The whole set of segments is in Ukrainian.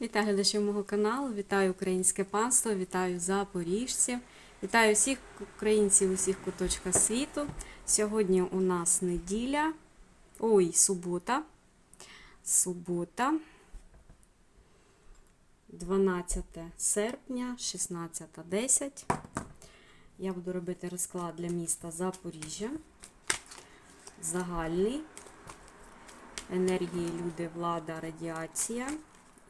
Вітаю глядачів мого каналу, вітаю українське панство, вітаю запоріжців, вітаю всіх українців у всіх куточках світу. Сьогодні у нас неділя, ой, субота. Субота, 12 серпня, 16.10. Я буду робити розклад для міста Запоріжжя. Загальний. Енергії, люди, влада, радіація.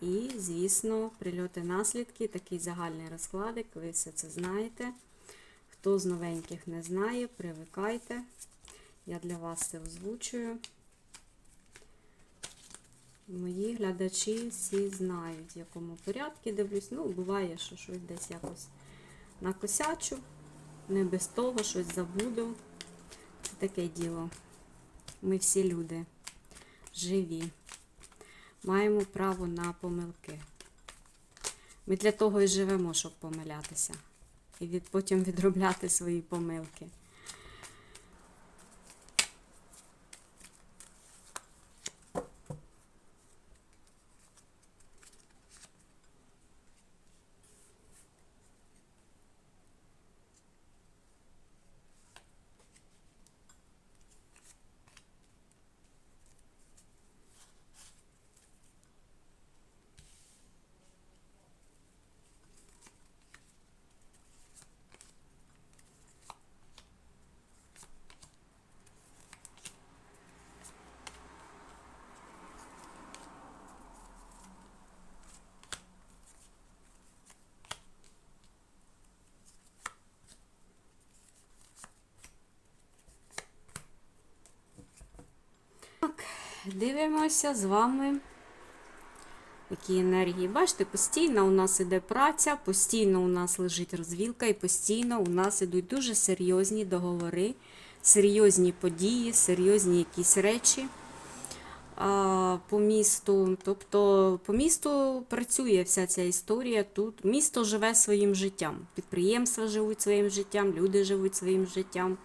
І, звісно, прильоти наслідки, такий загальний розкладик, ви все це знаєте. Хто з новеньких не знає, привикайте. Я для вас це озвучую. Мої глядачі всі знають, в якому порядку дивлюсь. Ну, буває, що щось десь якось накосячу, не без того, щось забуду. Це таке діло. Ми всі люди живі маємо право на помилки. Ми для того і живемо, щоб помилятися. І від, потім відробляти свої помилки. Дивимося з вами, які енергії. Бачите, постійно у нас іде праця, постійно у нас лежить розвілка, і постійно у нас ідуть дуже серйозні договори, серйозні події, серйозні якісь речі по місту. Тобто по місту працює вся ця історія тут. Місто живе своїм життям. Підприємства живуть своїм життям, люди живуть своїм життям.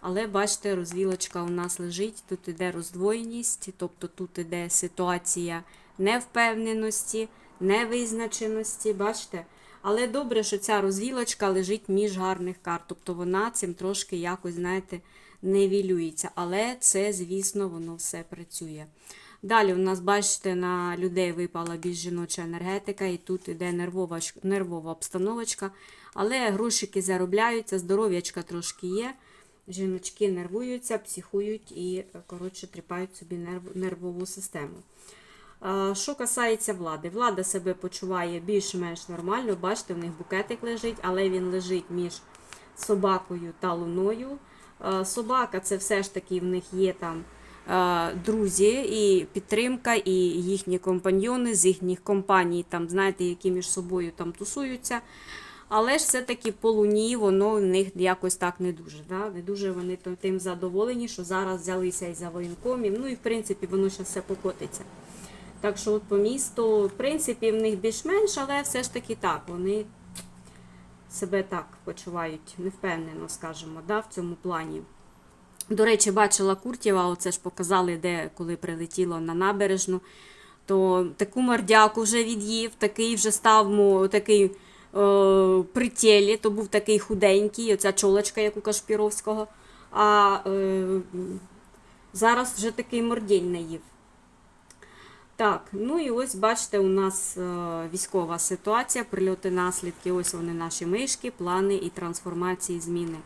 Але бачите, розвілочка у нас лежить, тут іде роздвоєність, тобто тут іде ситуація невпевненості, невизначеності, бачите? Але добре, що ця розвілочка лежить між гарних карт, тобто вона цим трошки якось, знаєте, невілюється. Але це, звісно, воно все працює. Далі у нас, бачите, на людей випала більш жіноча енергетика, і тут іде нервова, нервова обстановочка. Але грошики заробляються, здоров'ячка трошки є. Жіночки нервуються, психують і, коротше, тріпають собі нерв, нервову систему. Що касається влади, влада себе почуває більш-менш нормально. Бачите, в них букетик лежить, але він лежить між собакою та луною. Собака це все ж таки в них є там друзі і підтримка, і їхні компаньйони з їхніх компаній, там, знаєте, які між собою там тусуються. Але ж все-таки по луні воно в них якось так не дуже. Да? Не дуже вони тим задоволені, що зараз взялися і за воєнкомів. Ну і в принципі воно ще все покотиться. Так що от по місту, в принципі, в них більш-менш, але все ж таки так, вони себе так почувають невпевнено, скажімо, да, в цьому плані. До речі, бачила Куртєва, оце ж показали, де коли прилетіло на набережну, то таку мордяку вже від'їв, такий вже став такий при тілі, то був такий худенький, оця чолочка, як у Кашпіровського. А е, зараз вже такий мордень наїв. Так, ну і ось бачите, у нас е, військова ситуація, прильоти, наслідки, ось вони наші мишки, плани і трансформації, зміни.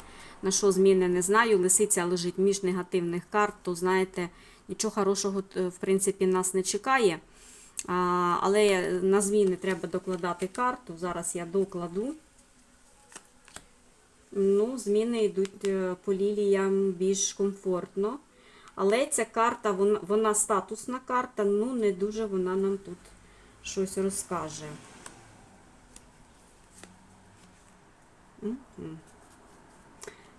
На що зміни не знаю. Лисиця лежить між негативних карт, то знаєте, нічого хорошого, е, в принципі, нас не чекає. Але на зміни треба докладати карту. Зараз я докладу. Ну, зміни йдуть е, по ліліям більш комфортно. Але ця карта, вона, вона статусна карта, ну не дуже вона нам тут щось розкаже.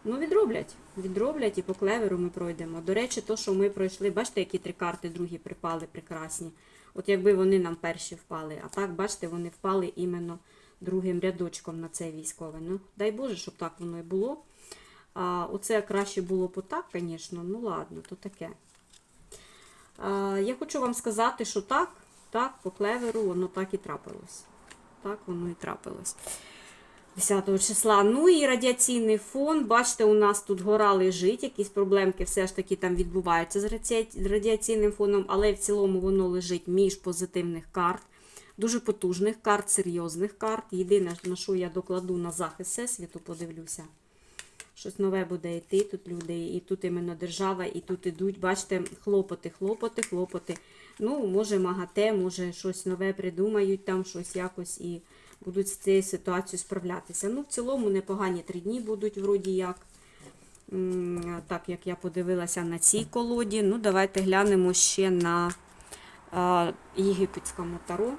Ну, відроблять. Відроблять і по клеверу ми пройдемо. До речі, то, що ми пройшли, бачите, які три карти другі припали прекрасні. От якби вони нам перші впали. А так, бачите, вони впали іменно другим рядочком на це військове. Ну, дай Боже, щоб так воно і було. А, Оце краще було б так, звісно, ну ладно, то таке. А, Я хочу вам сказати, що так, так, по клеверу воно так і трапилось. Так воно і трапилось. 10 числа. Ну і радіаційний фон. Бачите, у нас тут гора лежить, якісь проблемки все ж таки там відбуваються з радіаційним фоном, але в цілому воно лежить між позитивних карт, дуже потужних карт, серйозних карт. Єдине, на що я докладу на захист Всесвіту, подивлюся. Щось нове буде йти, тут люди, і тут іменно держава, і тут ідуть, бачите, хлопоти, хлопоти, хлопоти. Ну, може, МАГАТЕ, може, щось нове придумають, там щось якось і будуть з цією ситуацією справлятися. Ну, в цілому непогані три дні будуть, вроді як. Так, як я подивилася на цій колоді. Ну, давайте глянемо ще на єгипетському таро.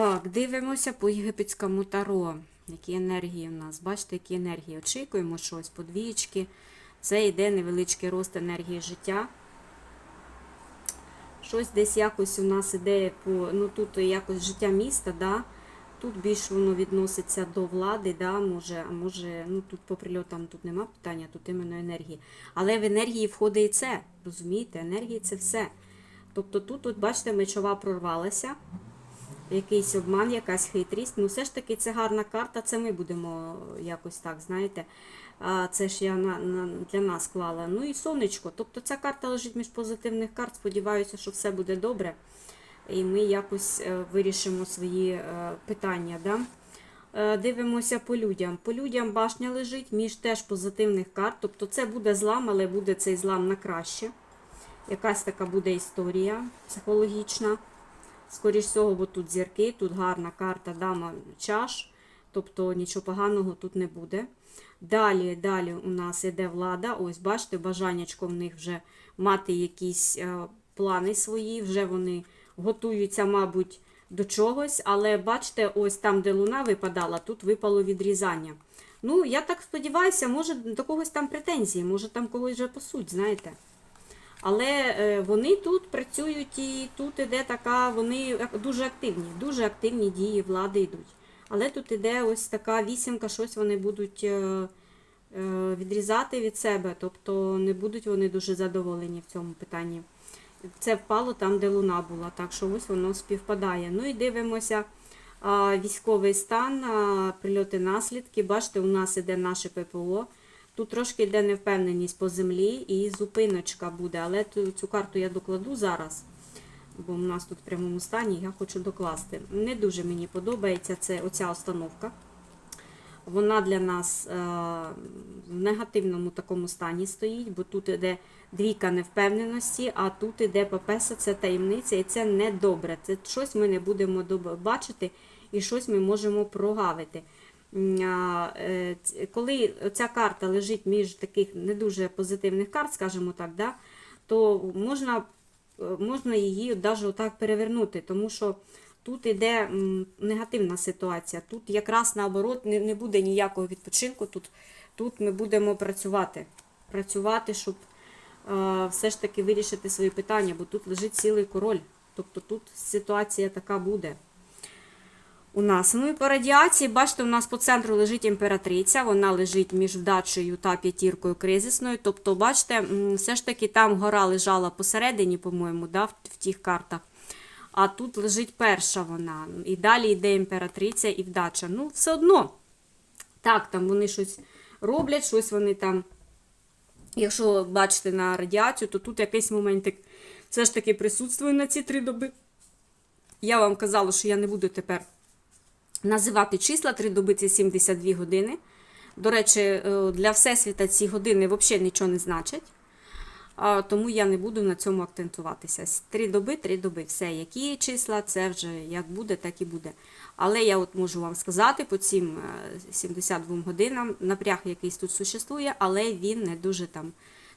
Так, дивимося по єгипетському таро. Які енергії в нас? Бачите, які енергії? Очікуємо щось, подвієчки. Це йде невеличкий рост енергії життя. Щось десь якось у нас іде по, ну тут якось життя міста, да? тут більш воно відноситься до влади, да? може, а може, ну тут по прильотам тут нема питання, тут іменно енергії. Але в енергії входить і це, розумієте, енергії це все. Тобто тут, от, бачите, мечова прорвалася якийсь обман, якась хитрість. Ну, все ж таки, це гарна карта, це ми будемо якось так, знаєте. Це ж я на, на, для нас клала. Ну і сонечко. Тобто ця карта лежить між позитивних карт. Сподіваюся, що все буде добре. І ми якось е, вирішимо свої е, питання. Да? Е, Дивимося по людям. По людям башня лежить між теж позитивних карт. Тобто це буде злам, але буде цей злам на краще. Якась така буде історія психологічна. Скоріш всього, бо тут зірки, тут гарна карта дама чаш, тобто нічого поганого тут не буде. Далі, далі у нас іде влада. Ось, бачите, бажаннячко в них вже мати якісь е, плани свої, вже вони готуються, мабуть, до чогось. Але бачите, ось там, де луна випадала, тут випало відрізання. Ну, я так сподіваюся, може до когось там претензії, може там когось вже посуть, знаєте. Але е, вони тут працюють і тут іде така, вони дуже активні, дуже активні дії влади йдуть. Але тут іде ось така вісімка, щось вони будуть е, е, відрізати від себе, тобто не будуть вони дуже задоволені в цьому питанні. Це впало там, де луна була, так що ось воно співпадає. Ну і дивимося військовий стан, прильоти наслідки. Бачите, у нас іде наше ППО. Тут трошки йде невпевненість по землі і зупиночка буде, але цю карту я докладу зараз, бо у нас тут в прямому стані я хочу докласти. Не дуже мені подобається це, оця установка. Вона для нас е, в негативному такому стані стоїть, бо тут іде двійка невпевненості, а тут іде папеса, це таємниця, і це не добре. Це щось ми не будемо бачити і щось ми можемо прогавити. Е, Коли ця карта лежить між таких не дуже позитивних карт, скажімо так, да, то можна, е, можна її навіть отак перевернути, тому що тут іде м, негативна ситуація. Тут якраз наоборот не, не буде ніякого відпочинку. Тут, тут ми будемо працювати, працювати, щоб е, все ж таки вирішити свої питання, бо тут лежить цілий король. Тобто тут ситуація така буде. У нас. Ну і по радіації, бачите, у нас по центру лежить імператриця, вона лежить між вдачею та п'ятіркою кризисною. Тобто, бачите, все ж таки там гора лежала посередині, по-моєму, да, в, тих картах. А тут лежить перша вона. І далі йде імператриця і вдача. Ну, все одно. Так, там вони щось роблять, щось вони там. Якщо бачите на радіацію, то тут якийсь моментик все ж таки присутствує на ці три доби. Я вам казала, що я не буду тепер називати числа, три доби це 72 години. До речі, е, для Всесвіта ці години взагалі нічого не значать. Тому я не буду на цьому акцентуватися. Три доби, три доби. Все, які числа, це вже як буде, так і буде. Але я от можу вам сказати по цим е, 72 годинам напряг якийсь тут существує, але він не дуже там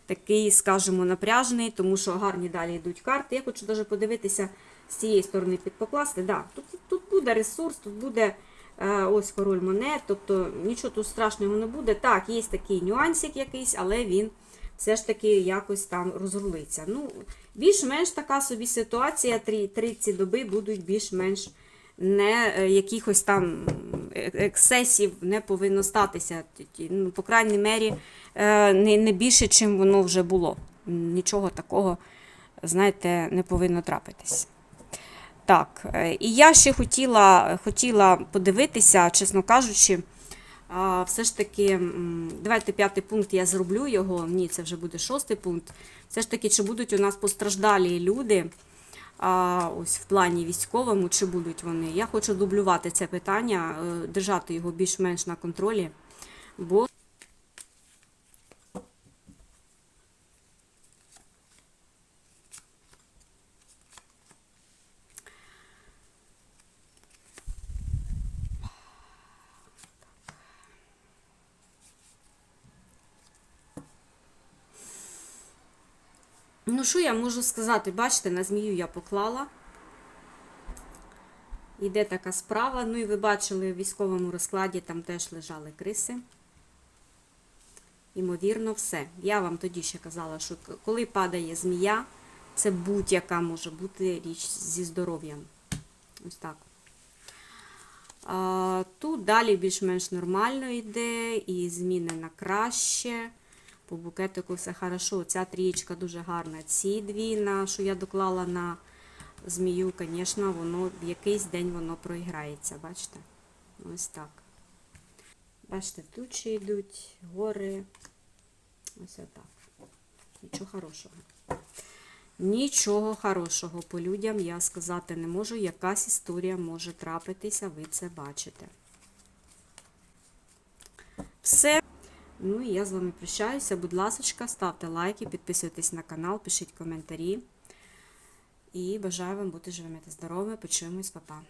такий, скажімо, напряжений, тому що гарні далі йдуть карти. Я хочу навіть подивитися з цієї сторони підпокласти. Да, тут, тут буде ресурс, тут буде е, ось король монет, тобто нічого тут страшного не буде. Так, є такий нюансик якийсь, але він все ж таки якось там розрулиться. Ну, більш-менш така собі ситуація, три, ці доби будуть більш-менш не е, якихось там ексесів не повинно статися. Ну, по крайній мері, е, не більше, чим воно вже було. Нічого такого, знаєте, не повинно трапитись. Так, е, і я ще хотіла, хотіла подивитися, чесно кажучи, все ж таки, давайте п'ятий пункт я зроблю його. Ні, це вже буде шостий пункт. Все ж таки, чи будуть у нас постраждалі люди ось в плані військовому, чи будуть вони? Я хочу дублювати це питання, е, держати його більш-менш на контролі, бо Ну, що я можу сказати? Бачите, на змію я поклала. Іде така справа. Ну і ви бачили в військовому розкладі там теж лежали криси. Імовірно, все. Я вам тоді ще казала, що коли падає змія, це будь-яка може бути річ зі здоров'ям. Ось так. А, тут далі більш-менш нормально йде, і зміни на краще. По букетику все хорошо. Ця трієчка дуже гарна. Ці дві, на, що я доклала на змію, звісно, воно в якийсь день воно проіграється. Бачите? Ось так. Бачите, тучі йдуть, гори. Ось отак. Нічого хорошого. Нічого хорошого по людям я сказати не можу. Якась історія може трапитися, ви це бачите. Все. Ну і я з вами прощаюся. Будь ласка, ставте лайки, підписуйтесь на канал, пишіть коментарі. І бажаю вам бути живими та здоровими. Почуємось, па-па.